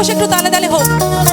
বসে একটু তালে তালে হোক।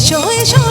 এসো এসো